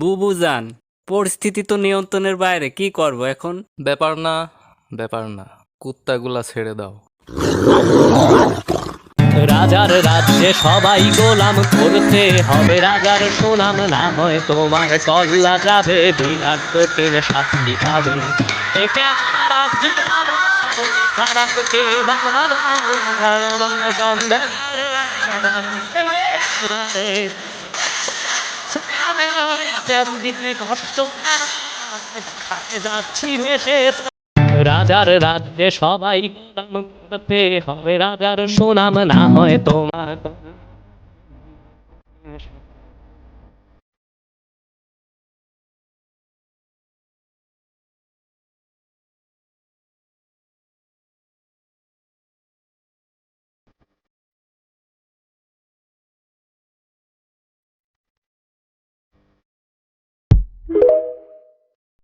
বুঝান পরিস্থিতি তো নিয়ন্ত্রণের বাইরে কি করব এখন? ব্যাপার না ব্যাপার না কুত্তাগুলা ছেড়ে দাও। রাজার রাজ্যে সবাই গোলাম করতে হবে রাজার সুনাম না হয় তোমার কল্লা যাবে বিরাট পেটের শাস্তি পাবে। রাজার রাজ্যে সবাই হবে রাজার সুনাম না হয় তোমার।